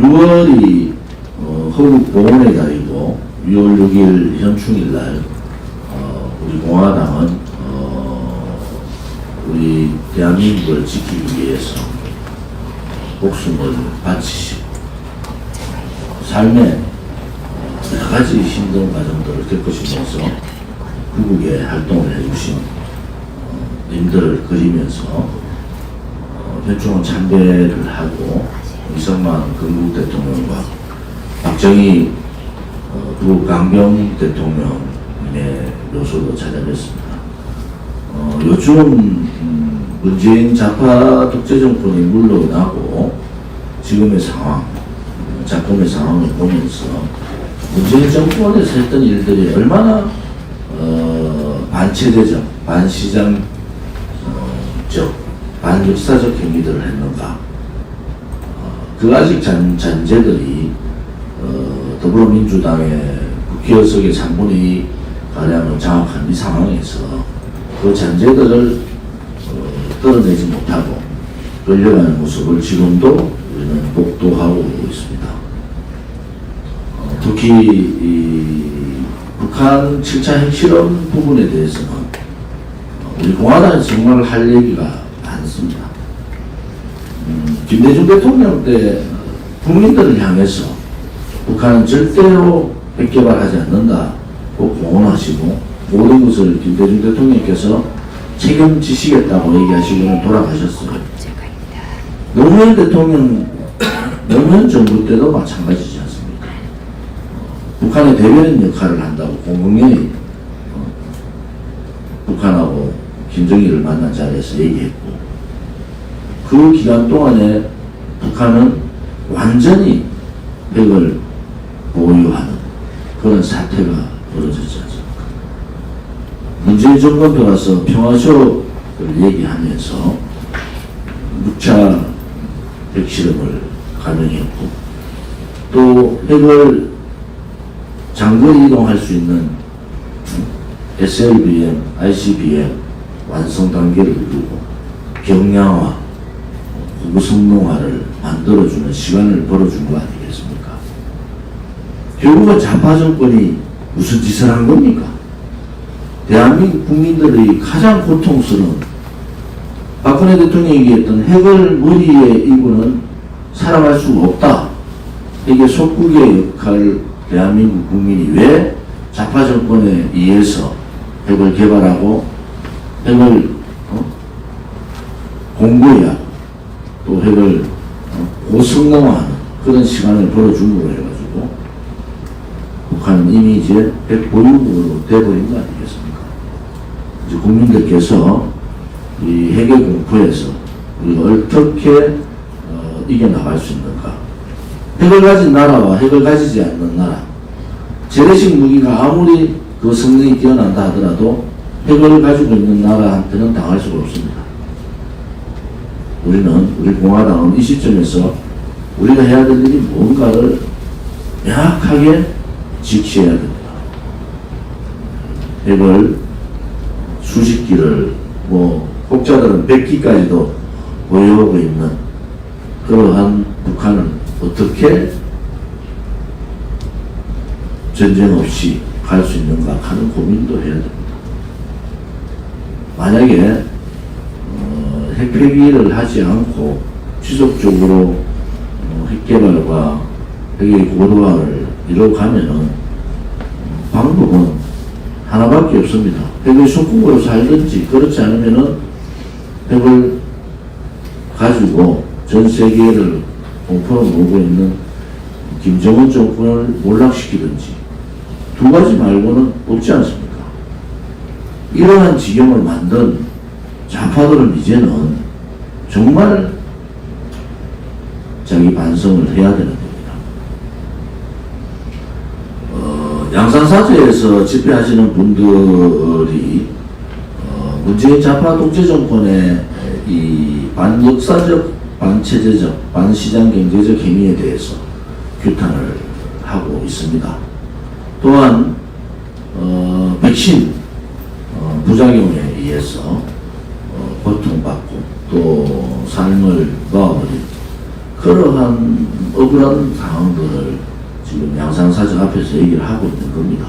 6월이 어, 허국 봉헌의 달이고 6월 6일 현충일 날 어, 우리 공화당은 어, 우리 대한민국을 지키기 위해서 목숨을 바치시고 삶의 여러 가지 힘든 과정들을 겪으시면서 구국에 활동을 해주신 어, 님들을 그리면서 어, 현충원 참배를 하고 이승만 건국 대통령과 박정희 어, 부 강병 대통령의 묘소도 찾아뵀습니다. 어, 요즘 음, 문재인 좌파 독재 정권이 물러나고 지금의 상황, 음, 작품의 상황을 보면서 문재인 정권에서 했던 일들이 얼마나 어, 반체제적, 반시장적, 반역사적 행위들을 했는가. 어, 그 아직 잔, 잔재들이 어, 더불어민주당의 국회의석의 3분의 2 가량을 장악한 이 상황에서 그 잔재들을 어, 떨어내지 못하고 끌려가는 모습을 지금도 우리는 목도하고 있습니다. 어, 특히 이 북한 7차 핵실험 부분에 대해서는 어, 우리 공화당이 정말 할 얘기가 많습니다. 음, 김대중 대통령 때 국민들을 향해서 북한은 절대로 핵개발하지 않는다. 꼭 공언하시고 모든 것을 김대중 대통령께서 책임지시겠다고 얘기하시고는 돌아가셨어요. 노무현 대통령, 노무현 정부 때도 마찬가지지 않습니까? 북한의 대변인 역할을 한다고 공공연히 어, 북한하고 김정일을 만난 자리에서 얘기했고 그 기간 동안에 북한은 완전히 핵을 보유하는 그런 사태가 벌어졌지 않습니까? 문재인 정권 들어와서 평화쇼를 얘기하면서 6차 핵실험을 감행했고 또 핵을 장거리 이동할 수 있는 SLBM, ICBM 완성 단계를 이루고 경량화, 고성능화를 만들어주는 시간을 벌어준 거 아니겠습니까? 결국은 좌파 정권이 무슨 짓을 한 겁니까? 대한민국 국민들의 가장 고통스러운 박근혜 대통령이 얘기했던 핵을 머리에 입고는 살아갈 수가 없다. 이게 속국의 역할 대한민국 국민이 왜 좌파 정권에 의해서 핵을 개발하고 핵을 어? 공부해야 또 핵을 어? 고성능화하는 그런 시간을 벌어줌으로 해가지고 북한은 이미 이제 핵 보유국으로 돼버린 거 아니겠습니까? 이제 국민들께서 이 핵의 공포에서 우리가 어떻게 어, 이겨나갈 수 있는가? 핵을 가진 나라와 핵을 가지지 않는 나라, 재래식 무기가 아무리 그 성능이 뛰어난다 하더라도 핵을 가지고 있는 나라한테는 당할 수가 없습니다. 우리는, 우리 공화당은 이 시점에서 우리가 해야 될 일이 뭔가를 명확하게 지키해야 됩니다. 핵을 수십 기를 뭐 혹자들은 100기까지도 보유하고 있는 그러한 북한을 어떻게 전쟁 없이 갈 수 있는가 하는 고민도 해야 됩니다. 만약에 어, 핵 폐기를 하지 않고 지속적으로 어, 핵 개발과 핵의 고도화를 이뤄가면은 어, 방법은 하나밖에 없습니다. 핵의 속국으로 살든지 그렇지 않으면은 핵을 가지고 전 세계를 공포로 몰고 있는 김정은 정권을 몰락시키든지 두 가지 말고는 없지 않습니까? 이러한 지경을 만든 좌파들은 이제는 정말 자기 반성을 해야 되는 겁니다. 어, 양산사제에서 집회하시는 분들이 어, 문재인 좌파 독재 정권의 이 반역사적, 반체제적, 반시장 경제적 행위에 대해서 규탄을 하고 있습니다. 또한 어, 백신 어, 부작용에 의해서 어, 고통받고 또 삶을 놓아버린 그러한 억울한 상황들을 지금 양상사적 앞에서 얘기를 하고 있는 겁니다.